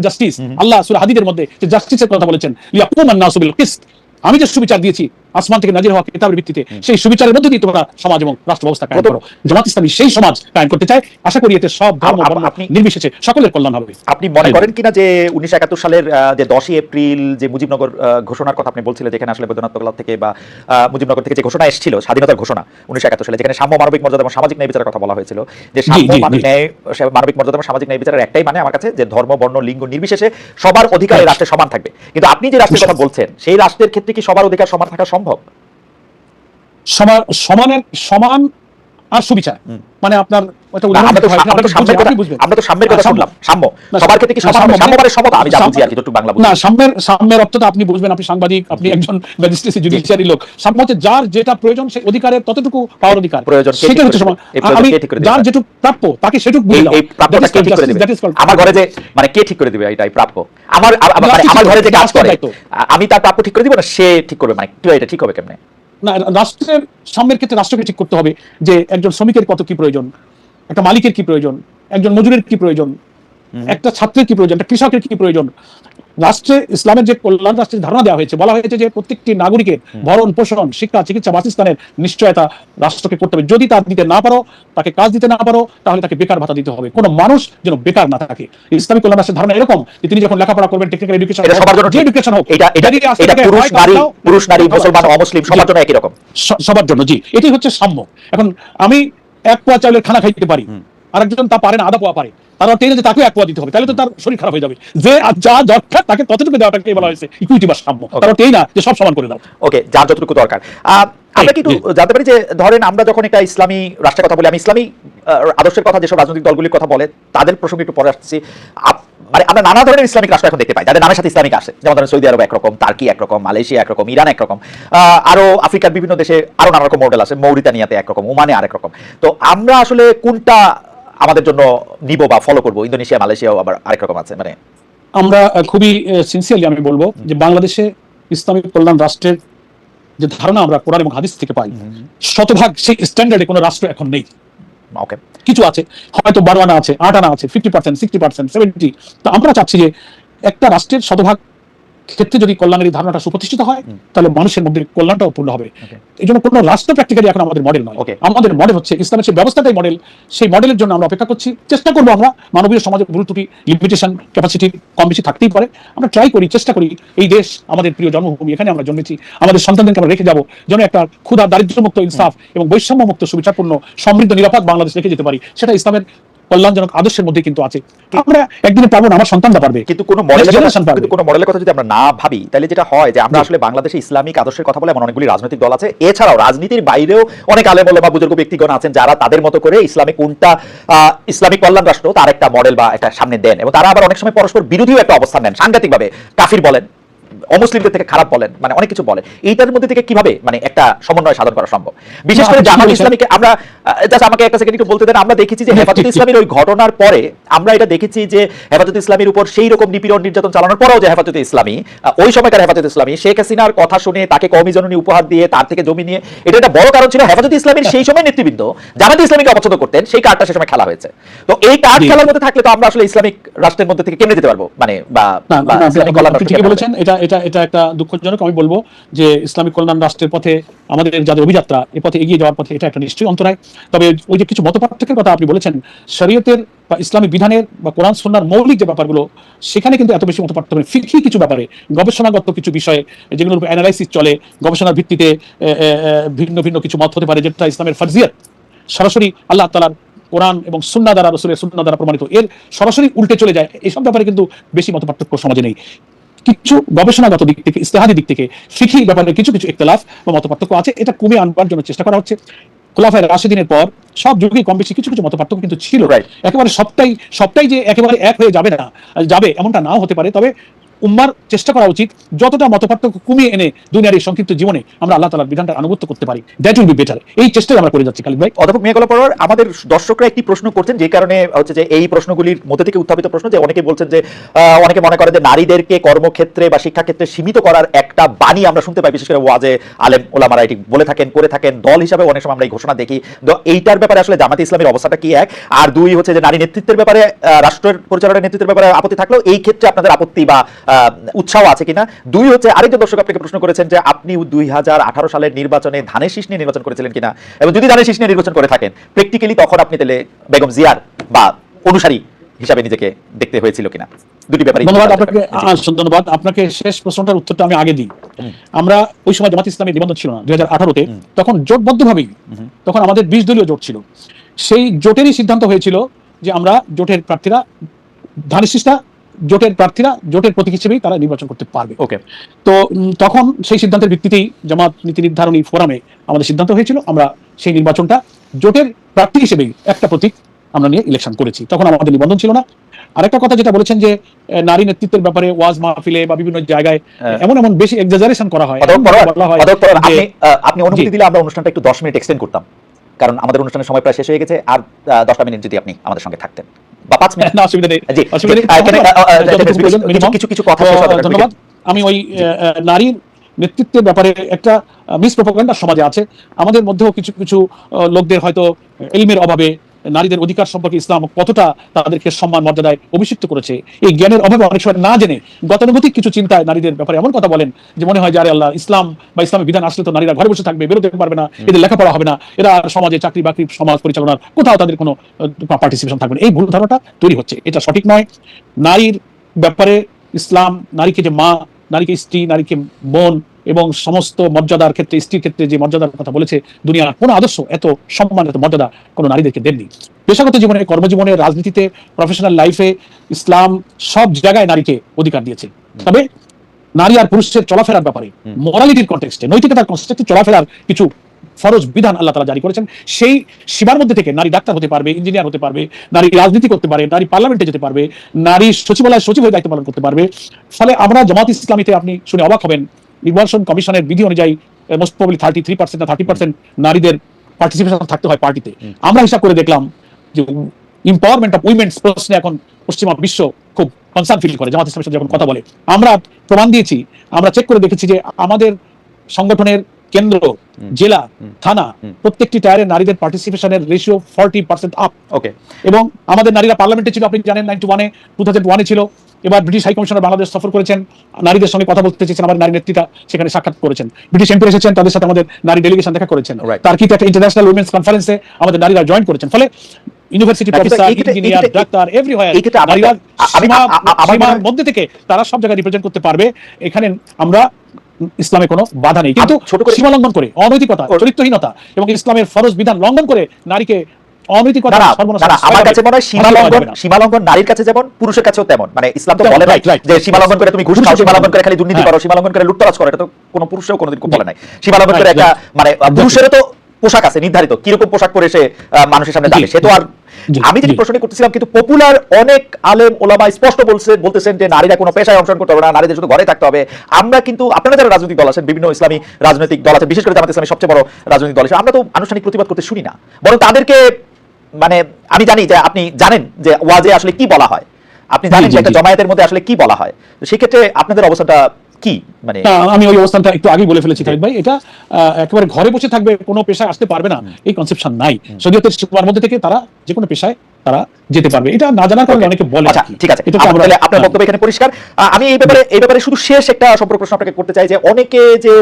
Justice আল্লাহ সূরা হাদিদের মধ্যে যে জাস্টিসের কথা বলেছেন লিয়াকুমান নাসু বিল আমি যে সুবিচার দিয়েছি আসমান থেকে নাজির হওয়া কিতাবের ভিত্তিতে সেই সুবিচারের মধ্যে দিয়ে তোমরা সমাজ এবং রাষ্ট্র ব্যবস্থা কায়েম করো। জামাত ইসলামী সেই সমাজ কায়েম করতে চায়। আশা করি এতে সব ধর্ম বর্ণ আপনি- নির্বিশেষে সকলের কল্যাণ হবে। আপনি মনে করেন কিনা যে উনিশশো একাত্তর সালের যে দশই এপ্রিল যে মুজিবনগর ঘোষণার কথা আপনি বলছিলেন যেখানে আসলে বৈদ্যনাথ থেকে বা মুজিবনগর থেকে যে ঘোষণা এসেছিল স্বাধীনতার ঘোষণা উনিশশো একাত্তর সালে যেখানে সাম্য মানবিক মর্যাদা এবং সামাজিক ন্যায় বিচারের কথা বলা হয়েছিল যে সাম্য মানবিক ন্যায় মানবিক মর্যাদা এবং সামাজিক ন্যায় বিচারের একটাই মানে আমার কাছে যে ধর্ম বর্ণ লিঙ্গ নির্বিশেষে সবার অধিকার এই রাষ্ট্রে সমান থাকবে। কিন্তু আপনি যে রাষ্ট্রের কথা বলছেন সেই রাষ্ট্রের ক্ষেত্রে কি সবার অধিকার সমান থাকা সম্ভব? সমান সমানের সমান আর সুবিচার। মানে আপনার আমরা তো আপনি সাম্যের বুঝবেন, কথা আপনি বুঝবেন। আমরা তো সাম্যের কথা না, সাম্য। শুনলাম সাম্য। সবার ক্ষেত্রে কি সাম্য সাম্য মানে সমতা আমি যা বুঝি আর কি বাংলা না সাম্যের সাম্যের অর্থটা আপনি বুঝবেন আপনি সাংবাদিক আপনি একজন ম্যাজিস্ট্রেসি জুডিশিয়ারি লোক। সাম্য হচ্ছে যার যেটা প্রয়োজন সেই অধিকারের ততটুকু পাওয়ার অধিকার। প্রয়োজন সেটা হচ্ছে আমি? যার যেটুকু প্রাপ্য তাকে সেটুকু বুঝে এই প্রাপ্যটা কে ঠিক করে দেবে? আমার ঘরে যে মানে কে ঠিক করে দিবে এটাই প্রাপ্য? আমার আমার- ঘরে যে কাজ করে আমি তার প্রাপ্য ঠিক করে দিব না সে ঠিক করবে? মানে এটা ঠিক হবে কেমনে? রাষ্ট্রের সাম্যের ক্ষেত্রে রাষ্ট্রকে ঠিক করতে হবে যে একজন শ্রমিকের কত কি প্রয়োজন একটা মালিকের কি প্রয়োজন একজন মজুরের কি প্রয়োজন একটা ছাত্রের কি প্রয়োজন একটা কৃষকের কি প্রয়োজন। রাষ্ট্রে ইসলামের যে কল্যাণ রাষ্ট্রের ধারণা দেওয়া হয়েছে বলা হয়েছে যে প্রত্যেকটি নাগরিকের ভরণ পোষণ শিক্ষা চিকিৎসা বাসস্থানের নিশ্চয়তা রাষ্ট্রকে করতে হবে। যদি তা দিতে না পারো তাকে কাজ দিতে না পারো তাহলে তাকে বেকার ভাতা দিতে হবে। কোনো মানুষ যেন বেকার না থাকে। ইসলামী কল্যাণ রাষ্ট্রের ধারণা এরকম যে তিনি যখন লেখাপড়া করবেন টেকনিক্যাল এডুকেশন সবার জন্য যে এডুকেশন হোক এটা এটা পুরুষ নারী পুরুষ নারী মুসলমান অমুসলিম সবার। জন্য একই রকম। সবার জন্য জি। এটাই হচ্ছে সাম্য। এখন আমি এক পোয়া চাউলের খানা খাইতে পারি আরেকজন তা পারে না আধা পোয়া পারে। তার যে তাকেও এক পোয়া দিতে হবে তাহলে তো তার শরীর খারাপ হয়ে যাবে। যে যা দরকার তাকে ততটুকু দেওয়াটাকে বলা হয়েছে? ইকুইটি বা সাম্য। তার না যে সব সমান করে দাও। ওকে যার যতটুকু দরকার। আমরা কি একটু জানতে পারি যে ধরেন আমরা যখন একটা ইসলামী রাষ্ট্রের কথা বলি আমি ইসলামী আদর্শের কথা যেসব রাজনৈতিক দলগুলির কথা বলে তাদের প্রসঙ্গে একটু পরে আসছি। মানে আমরা নানা ধরনের ইসলামিক রাষ্ট্র এখন দেখতে পাই যাদের নামের সাথে ইসলামিক আসে। যেমন ধরেন সৌদি আরব একরকম তার্কি একরকম মালয়েশিয়া একরকম ইরান একরকম আহ, আরও আফ্রিকার বিভিন্ন দেশে আরও নানা রকম মডেল আছে মৌরিতানিয়াতে একরকম ওমানে আরেক রকম। তো আমরা আসলে কোনটা আমাদের জন্য নিব বা ফলো করব। ইন্দোনেশিয়া মালয়েশিয়াও আবার আরেক রকম আছে মানে আমরা খুবই সিনসিয়ারলি আমি বলব যে বাংলাদেশে ইসলামিক কল্যাণ রাষ্ট্রের যে ধারণা আমরা কোরআন এবং হাদিস থেকে পাই শতভাগ সেই স্ট্যান্ডার্ডে কোনো রাষ্ট্র এখন নেই। ওকে। কিছু আছে হয়তো বারো আনা আছে আট আনা আছে fifty percent sixty percent seventy তো আমরা চাচ্ছি যে একটা রাষ্ট্রের শতভাগ ক্ষেত্রে যদি কল্যাণের এই ধারণাটা সুপ্রতিষ্ঠিত হয় তাহলে মানুষের মধ্যে কল্যাণটাও পূর্ণ হবে। এই জন্য কোনো রাষ্ট্র প্র্যাকটিক্যালি এখন আমাদের মডেল নয়। আমাদের মডেল হচ্ছে ইসলামের সেই ব্যবস্থাটাই মডেল সেই মডেলের জন্য আমরা অপেক্ষা করছি। চেষ্টা করব আমরা মানবীয় সমাজের ভুল ত্রুটি লিমিটেশন ক্যাপাসিটি কম বেশি থাকতেই পারে। আমরা ট্রাই করি চেষ্টা করি এই দেশ আমাদের প্রিয় জন্মভূমি এখানে আমরা জন্মেছি। আমাদের সন্তানদেরকে আমরা রেখে যাব। যেন একটা ক্ষুধা দারিদ্র্যমুক্ত ইনসাফ এবং বৈষম্যমুক্ত সুবিচারপূর্ণ সমৃদ্ধ নিরাপদ বাংলাদেশ রেখে যেতে পারি। সেটা ইসলামের কল্যাণজনক আদর্শের মধ্যে কিন্তু আছে। আমরা একদিনে পারব না আমার সন্তানরা পারবে। কিন্তু কোনো মডেলের কোনো মডেলের কথা যদি আমরা না ভাবি তাহলে যেটা হয় যে আমরা আসলে বাংলাদেশে ইসলামিক আদর্শের কথা বলে এমন অনেকগুলি রাজনৈতিক দল আছে। এছাড়াও রাজনীতির বাইরেও অনেক আলেম বা বুজুর্গ ব্যক্তিগণ আছেন যারা তাদের মতো করে ইসলামিক কোনটা ইসলামিক কল্যাণ রাষ্ট্র তার একটা মডেল বা একটা সামনে দেন। এবং তারা আবার অনেক সময় পরস্পর বিরোধীও একটা অবস্থান নেন সাংঘাতিকভাবে। কাফির বলেন। অমুসলিমদের থেকে খারাপ বলেন মানে অনেক কিছু বলে। এইটার মধ্যে থেকে কীভাবে মানে একটা সমন্বয় সাধন করা সম্ভব? বিশেষ করে জামাত ইসলামীকে আমরা জাস্ট আমাকে একটা সেকেন্ড একটু বলতে দেন আমরা দেখেছি যে হেফাজত। ইসলামের ওই ঘটনার পরে আমরা এটা দেখেছি যে হেফাজত ইসলামীর উপর সেই রকম নিপীড়ন নির্যাতন চালানোর পরেও যে হেফাজত ইসলামী ওই সময়কার হেফাজত ইসলামী শেখ হাসিনার কথা শুনে তাকে কমি জননী উপহার দিয়ে তার থেকে জমি নিয়ে এটা একটা বড় কারণ ছিল হেফাজত ইসলামীর সেই সময় নেতৃবৃন্দ জামাত ইসলামীকে অপছন্দ করতেন সেই কার্ডটা সে সময় খেলা হয়েছে। তো এই কার্ড খেলার মধ্যে থাকলে তো আমরা আসলে ইসলামিক রাষ্ট্রের মধ্যে থেকে কেমনে যেতে পারব? মানে বা ঠিকই বলেছেন এটা এটা এটা একটা দুঃখজনক, আমি বলব যে ইসলামিক কল্যাণ রাষ্ট্রের পথে আমাদের যাদের অভিযাত্রা, এ পথে এগিয়ে যাওয়ার পথে এটা একটা নিশ্চয়ই অন্তরায়। তবে ওই যে কিছু মতপার্থক্যের কথা আপনি বলেছেন, শরীয়তের বা ইসলামী বিধানের বা কোরআন সন্ন্যার মৌলিক যে ব্যাপারগুলো, সেখানে কিন্তু এত বেশি মতপার্থক্য নেই ফিকি কিছু ব্যাপারে, গবেষণাগত কিছু বিষয়ে, যেগুলোর উপর অ্যানালাইসিস চলে, গবেষণার ভিত্তিতে ভিন্ন ভিন্ন কিছু মত হতে পারে, যেটা ইসলামের ফার্জিয়াত। সরাসরি আল্লাহ তালার কোরআন এবং সুন্না দ্বারা, রসুলের সুন্না দ্বারা প্রমাণিত। এর সরাসরি উল্টে চলে যায়, এসব ব্যাপারে কিন্তু বেশি মত পার্থক্য সমাজে নেই। কিছু গবেষণাগত দিক থেকে ইস্তেহাদি দিক থেকে ফিকি ব্যাপারে কিছু কিছু ইতলাফ বা মত পার্থক্য আছে। এটা কমে আনবার জন্য চেষ্টা করা হচ্ছে। খোলাফায় রাশেদিনের পর সব যুগে কম বেশি কিছু কিছু মত পার্থক্য কিন্তু ছিল. একেবারে সবটাই সবটাই যে একেবারে এক হয়ে যাবে না যাবে এমনটা নাও হতে পারে। তবে উম্মার চেষ্টা করা উচিত যতটা মতপার্থক্য কমিয়ে এনে দুনিয়ার এই সংক্ষিপ্ত জীবনে আমরা আল্লাহ তালার বিধানটা আনুগত্য করতে পারি। দ্যাট উইল বি বেটার এই চেষ্টাই আমরা করে যাচ্ছি খালিদ ভাই। অধ্যাপক মিয়া পর আমাদের দর্শকরা একটি প্রশ্ন করছেন, যে কারণে হচ্ছে যে এই প্রশ্নগুলির মধ্যে থেকে উত্থাপিত প্রশ্ন, যে অনেকে বলছেন যে অনেকে মনে করে যে নারীদেরকে কর্মক্ষেত্রে বা শিক্ষাক্ষেত্রে সীমিত করার একটা বাণী আমরা শুনতে পাই, বিশেষ করে ওয়াজে আলেম ওলামারা এটি বলে থাকেন, করে থাকেন, দল হিসাবে অনেক সময় আমরা এই ঘোষণা দেখি। এইটার ব্যাপারে আসলে জামাতে ইসলামের অবস্থাটা কি এক? আর দুই হচ্ছে যে নারী নেতৃত্বের ব্যাপারে রাষ্ট্রের পরিচালনার নেতৃত্বের ব্যাপারে আপত্তি থাকলেও এই ক্ষেত্রে আপনাদের আপত্তি বা উৎসাহ আছে কিনা? দুই হচ্ছে আরেকজন দর্শক আপনাকে প্রশ্ন করেছেন যে আপনি দুই হাজার আঠারো সালের নির্বাচনে ধানের শীষ নিয়ে নির্বাচন করেছিলেন কিনা? এবং যদি ধানের শীষ নিয়ে নির্বাচন করে থাকেন প্র্যাকটিক্যালি তখন আপনি তাহলে বেগম জিয়ার বা অনুসারী হিসাবে নিজেকে দেখতে হয়েছিল কিনা? দুটি ব্যাপারে ধন্যবাদ আপনাকে। ধন্যবাদ। আপনাকে শেষ প্রশ্নটার উত্তরটা আমি আগে দিই। আমরা ওই সময় জামাত ইসলামের নিবন্ধন ছিল না দুই হাজার আঠারোতে। তখন জোটবদ্ধভাবেই তখন আমাদের বিশ দলীয় জোট ছিল। সেই জোটেরই সিদ্ধান্ত হয়েছিল যে আমরা জোটের প্রার্থীরা ধানের শীষটা জোটের প্রার্থীরা জোটের প্রতীক হিসেবেই তারা নির্বাচন করতে পারবে। ওকে তো তখন সেই সিদ্ধান্তের ভিত্তিতেই জামাত নীতি নির্ধারণী ফোরামে আমাদের সিদ্ধান্ত হয়েছিল আমরা সেই নির্বাচনটা জোটের প্রার্থী হিসেবেই একটা প্রতীক আমরা নিয়ে ইলেকশন করেছি। তখন আমাদের নিবন্ধন ছিল না। আরেকটা কথা যেটা বলেছেন যে নারী নেতৃত্বের ব্যাপারে ওয়াজ মাহফিলে বা বিভিন্ন জায়গায় হ্যাঁ। এমন এমন বেশি এক্সাজারেশন করা হয়। আপনি অনুমতি দিলে আমরা অনুষ্ঠানটা একটু দশ মিনিট এক্সটেন্ড করতাম। কারণ আমাদের অনুষ্ঠানের সময় প্রায় শেষ হয়ে গেছে আর দশটা মিনিট যদি আপনি আমাদের সঙ্গে থাকতেন। বা পাঁচ মিনিট। না অসুবিধা নেই। জি, অসুবিধা নেই। কিছু- কিছু কথা ধন্যবাদ। আমি ওই নারীর নেতৃত্বের ব্যাপারে একটা মিস প্রোপাগান্ডা সমাজে আছে। আমাদের মধ্যেও কিছু কিছু লোকদের হয়তো এলিমের অভাবে নারীদের অধিকার সম্পর্কে ইসলাম কতটা তাদেরকে সম্মান মর্যাদায় অভিষিক্ত করেছে? এই জ্ঞানের অভাবে অনেক সময় না জেনে গতানুগতিক কিছু চিন্তায় নারীদের ব্যাপারে এমন কথা বলেন যে মনে হয় যে আরে আল্লাহ ইসলাম বা ইসলামের বিধান আসলে তো নারীরা ঘরে বসে থাকবে বেরোতে পারবে না এদের লেখাপড়া হবে না এরা সমাজে চাকরি বাকরি সমাজ পরিচালনার কোথাও তাদের কোনো পার্টিসিপেশন থাকবে না। এই ভুল ধারণাটা তৈরি হচ্ছে। এটা সঠিক নয়। নারীর ব্যাপারে ইসলাম নারীকে যে মা নারীকে স্ত্রী নারীকে বোন এবং সমস্ত মর্যাদার ক্ষেত্রে স্ত্রীর ক্ষেত্রে যে মর্যাদার কথা বলেছে দুনিয়ার কোনো আদর্শ এত সম্মান এত মর্যাদা কোনো নারীদেরকে দেননি। পেশাগত জীবনে কর্মজীবনে রাজনীতিতে প্রফেশনাল লাইফে ইসলাম সব জায়গায় নারীকে অধিকার দিয়েছে। তবে নারী আর পুরুষের চলাফেরার ব্যাপারে মোরালিটির কন্টেক্সটে নৈতিকতার কনটেক্সটে চলাফেরার কিছু ফরজ বিধান আল্লাহ তালা জারি করেছেন। সেই সীমার মধ্যে থেকে নারী ডাক্তার হতে পারবে ইঞ্জিনিয়ার হতে পারবে নারী রাজনীতি করতে পারে নারী পার্লামেন্টে যেতে পারবে নারী সচিবালয় সচিব হয়ে দায়িত্ব পালন করতে পারবে। ফলে আমরা জামাত ইসলামীতে আপনি শুনে অবাক হবেন নির্বাচন কমিশনের বিধি অনুযায়ী most probably thirty three percent না থার্টি পার্সেন্ট নারীদের পার্টিসিপেশন থাকতে হয় পার্টিতে। আমরা হিসাব করে দেখলাম যে ইম্পাওয়ারমেন্ট অফ উইমেন্স প্রশ্নে এখন পশ্চিমা বিশ্ব খুব কনসার্ন ফিল করে জামাত ইসলামের সাথে যখন কথা বলে। আমরা প্রমাণ দিয়েছি আমরা চেক করে দেখেছি যে আমাদের সংগঠনের কেন্দ্র জেলা থানা প্রত্যেকটি টায়ারে নারীদের পার্টিসিপেশনের ratio forty percent up okay এবং আমাদের নারীরা পার্লামেন্টে ছিল আপনি জানেন নাইনটি ওয়ানে টু থাউজেন্ড ওয়ানে ছিল। এবার ব্রিটিশ হাই কমিশনার বাংলাদেশ সফর করেছেন। নারীদের সঙ্গে কথা বলতে চেয়েছেন আমার নারী নেত্রীরা সেখানে সাক্ষাৎ করেছেন। ব্রিটিশ এমপি এসেছেন তাদের সাথে আমাদের নারী ডেলিগেশন দেখা করেছেন. তার কি একটা ইন্টারন্যাশনাল উইমেন্স কনফারেন্সে আমাদের নারীরা জয়েন করেছেন। ফলে university professor engineer doctor everywhere এই নারীরা মধ্যে থেকে তারা সব জায়গায় রিপ্রেজেন্ট করতে পারবে। এখানে আমরা ইসলামে কোনো বাধা নেই। কিন্তু ছোট করে- সীমা লঙ্ঘন করে অনৈতিকতা চরিত্রহীনতা এবং ইসলামের ফরজ বিধান লঙ্ঘন করে নারীকে অনৈতিকতা না না, সর্বনাশ না, না, করা আমার কাছে মনে হয় সীমা লঙ্ঘন সীমা লঙ্ঘন নারীর কাছে যেমন পুরুষের কাছেও তেমন। মানে ইসলাম তো বলে. যে সীমা লঙ্ঘন করে তুমি ঘুষ খাও পুরুষের সীমা লঙ্ঘন করে খালি দুর্নীতি। করো সীমা লঙ্ঘন করে লুটতরাজ করো এটা তো কোনো পুরুষেও কোনোদিন বলে নাই। সীমা লঙ্ঘন করে একটা মানে পুরুষেরও তো পোশাক আছে নির্ধারিত। কীরকম পোশাক পরে সে মানুষের সামনে সে তো আর আমি যেটি প্রশ্ন করতেছিলাম কিন্তু পপুলার অনেক আলেম ওলামা স্পষ্ট বলছে বলতেছেন যে নারীরা কোনো পেশায় অংশগ্রহণ করতে হবে না নারীদের শুধু ঘরে থাকতে হবে। আমরা কিন্তু আপনারা যারা রাজনৈতিক দল আছেন বিভিন্ন ইসলামী রাজনৈতিক দল আছে বিশেষ করে জামাত ইসলামী সবচেয়ে বড় রাজনৈতিক দল আছে আমরা তো আনুষ্ঠানিক প্রতিবাদ করতে শুনি না। বরং তাদেরকে মানে আমি জানি যে আপনি জানেন যে ওয়াজে আসলে কি বলা হয়। আপনি জানেন যে একটা জমায়েতের মধ্যে আসলে কি বলা হয়। তো সেক্ষেত্রে আপনাদের অবস্থাটা কি? মানে আমি ওই অবস্থানটা একটু আগেই বলে ফেলেছি খালিদ ভাই। এটা একেবারে ঘরে বসে থাকবে কোনো পেশায় আসতে পারবে না। এই কনসেপশন নাই। শরীয়তের মধ্যে থেকে তারা যে কোনো পেশায় তারা যেতে পারবে। এটা না জানার কারণে অনেকে বলে আচ্ছা ঠিক আছে। আমরা তাহলে আপনার হ্যাঁ। বক্তব্য এখানে পরিষ্কার। আমি এই ব্যাপারে এই ব্যাপারে শুধু শেষ একটা সম্পর্ক প্রশ্ন আপনাকে করতে চাই যে অনেকে যে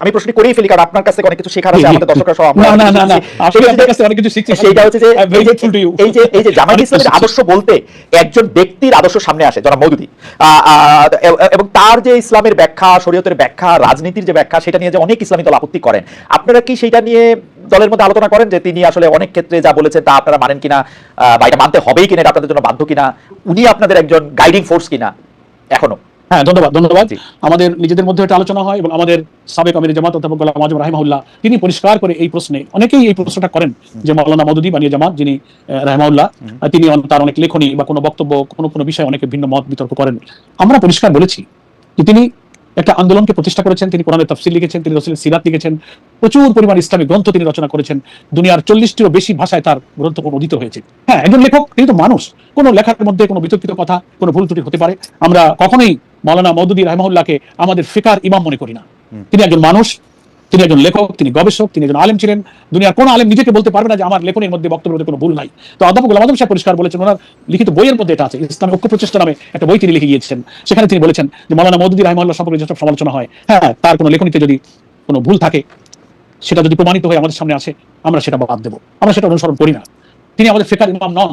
আমি প্রশ্নটি করেই ফেলি কারণ আপনার কাছ থেকে অনেক কিছু শেখার আছে। আমাদের দর্শকরা সহ আমরা না, না, না। আসলে আপনার কাছ থেকে অনেক কিছু শিখছি। সেইটা হচ্ছে যে এই যে- এই যে জামায়াত ইসলামের আদর্শ বলতে একজন ব্যক্তির আদর্শ সামনে আসে যারা মৌদুদি এবং তার যে ইসলামের ব্যাখ্যা, শরীয়তের ব্যাখ্যা, রাজনীতির যে ব্যাখ্যা, সেটা নিয়ে যে অনেক ইসলামী দল আপত্তি করেন। আপনারা কি সেটা নিয়ে দলের মধ্যে আলোচনা করেন যে তিনি আসলে অনেক ক্ষেত্রে যা বলেছেন তা আপনারা মানেন কিনা, বা এটা মানতে হবেই কিনা, এটা আপনাদের জন্য বাধ্য কিনা? উনি আপনাদের একজন গাইডিং ফোর্স কিনা, এখনও? হ্যাঁ ধন্যবাদ ধন্যবাদ। আমাদের নিজেদের মধ্যে একটা আলোচনা হয় এবং আমাদের সাবেক আমির জামাত অধ্যাপক গোলাম আজম রাহিমাউল্লাহ তিনি পরিষ্কার করে এই প্রশ্নে অনেকেই এই প্রশ্নটা করেন যে মাওলানা মদুদি বানিয়ে জামাত যিনি রাহিমাউল্লাহ তিনি তার অনেক লেখনী বা কোনো বক্তব্য কোনো কোনো বিষয়ে অনেকে ভিন্ন মত বিতর্ক করেন। আমরা পরিষ্কার বলেছি যে তিনি একটা আন্দোলনকে প্রতিষ্ঠা করেছেন তিনি কোরআনের তফসিল লিখেছেন তিনি রসুলের সিরাত লিখেছেন প্রচুর পরিমাণ ইসলামী গ্রন্থ তিনি রচনা করেছেন দুনিয়ার চল্লিশটিরও বেশি ভাষায় তার গ্রন্থ অনুদিত হয়েছে। হ্যাঁ একজন লেখক তিনি তো মানুষ কোনো লেখার মধ্যে কোনো বিতর্কিত কথা কোনো ভুল ত্রুটি হতে পারে। আমরা কখনোই মৌলানা মৌদুদি রহমাউল্লাহকে আমাদের ফিকার ইমাম মনে করি না। তিনি একজন মানুষ তিনি একজন লেখক তিনি গবেষক তিনি একজন আলেম ছিলেন। দুনিয়ার কোন আলেম নিজেকে বলতে পারবে না যে আমার লেখনের মধ্যে বক্তব্যের মধ্যে কোনো ভুল নাই। তো অধ্যাপক গোলাম সাহেব পরিষ্কার বলেছেন ওনার লিখিত বইয়ের মধ্যে এটা আছে ইসলামী ঐক্য প্রচেষ্টা নামে একটা বই তিনি লিখে গিয়েছেন। সেখানে তিনি বলেছেন যে মৌলানা মৌদুদি রহমাল্লাহ সম্পর্কে যেসব সমালোচনা হয় হ্যাঁ তার কোনো লেখনীতে যদি কোনো ভুল থাকে সেটা যদি প্রমাণিত হয়ে আমাদের সামনে আসে আমরা সেটা বাদ দেবো। আমরা সেটা অনুসরণ করি না। তিনি আমাদের ফেকার ইমাম নন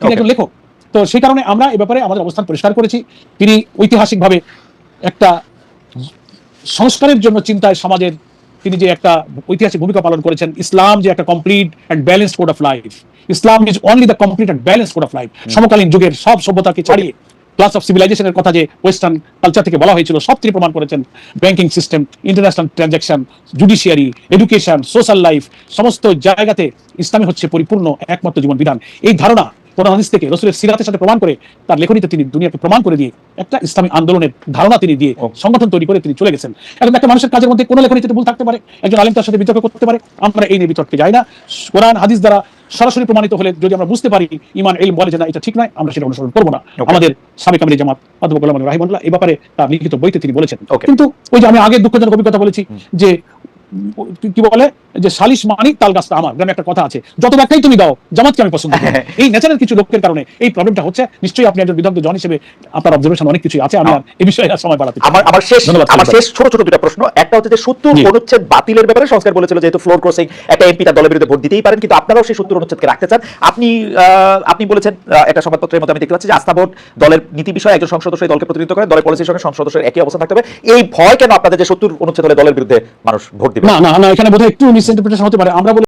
তিনি একজন লেখক। তো সেই কারণে আমরা এ ব্যাপারে আমাদের অবস্থান পরিষ্কার করেছি। তিনি ঐতিহাসিকভাবে একটা সংস্কারের জন্য চিন্তায় সমাজের তিনি যে একটা ঐতিহাসিক ভূমিকা পালন করেছেন ইসলাম যে একটা complete and balance code of life Islam is only the complete and balance code of life সমকালীন যুগের সব সভ্যতাকে ছাড়িয়ে ক্লাস অফ সিভিলাইজেশনের কথা যে ওয়েস্টার্ন কালচার থেকে বলা হয়েছিল সব তিনি প্রমাণ করেছেন। Banking system international transaction judiciary education social life সমস্ত জায়গাতে ইসলামী হচ্ছে পরিপূর্ণ একমাত্র জীবন বিধান। এই ধারণা কোরআন হাদিস থেকে রসুলের সিরাতের সাথে প্রমাণ করে তার লেখনীতে তিনি দুনিয়াকে প্রমাণ করে দিয়ে একটা ইসলামী আন্দোলনের ধারণা তিনি দিয়ে সংগঠন তৈরি করে তিনি চলে গেছেন। এখন একটা মানুষের কাজের মধ্যে কোনো লেখনীতে ভুল থাকতে পারে একজন আলিম তার সাথে বিতর্ক করতে পারে আমরা এই নিয়ে বিতর্কে যাই না। কোরআন হাদিস দ্বারা সরাসরি প্রমাণিত হলে যদি আমরা বুঝতে পারি ইমান এলম বলে যে না এটা ঠিক নয় আমরা সেটা অনুসরণ করব না। আমাদের সাবেক আমির জামাত অধ্যাপক গোলাম রাহিমুল্লাহ এই ব্যাপারে তার লিখিত বইতে তিনি বলেছেন। কিন্তু ওই যে আমি আগে দুঃখজনক অভিজ্ঞতা বলেছি যে কি বলে? যে সালিশ মানিক তাল গাছটা আমার গ্রামে একটা কথা আছে। যত ব্যাখ্যাই তুমি দাও জামাতকে আমি পছন্দ করি এই ন্যাচারাল কিছু লোকের কারণে এই প্রবলেমটা হচ্ছে নিশ্চয়ই আপনি একজন বিদগ্ধ জন হিসেবে আপনার অবজারভেশন অনেক কিছু আছে আমি আর এই বিষয়ে সময় বাড়াতে আমার আমার শেষ আমার শেষ ছোট ছোট দুটো প্রশ্ন। একটা হচ্ছে যে সত্তর অনুচ্ছেদ বাতিলের ব্যাপারে সংস্কার বলেছিল যেহেতু ফ্লোর ক্রসিং একটা এমপি তার দলের বিরুদ্ধে ভোট দিতেই পারেন কিন্তু আপনারাও সেই সত্তর অনুচ্ছেদকে রাখতে চান। আপনি আহ, আপনি বলেছেন একটা সংবাদপত্রের মধ্যে আমি দেখতে পাচ্ছি যে আস্থা ভোট দলের নীতি বিষয়ে একজন সংসদ সদস্য দলকে প্রতিনিধিত্ব করে দলের পলিসির সঙ্গে সংসদ সদস্যের একই অবস্থান থাকতে হবে। এই ভয় কেন আপনাদের যে সত্তর অনুচ্ছেদ হলে দলের বিরুদ্ধে মানুষ ভোট দিবে? না না না এখানে বোধহয় একটু মিসইন্টারপ্রিটেশন হতে পারে। আমরা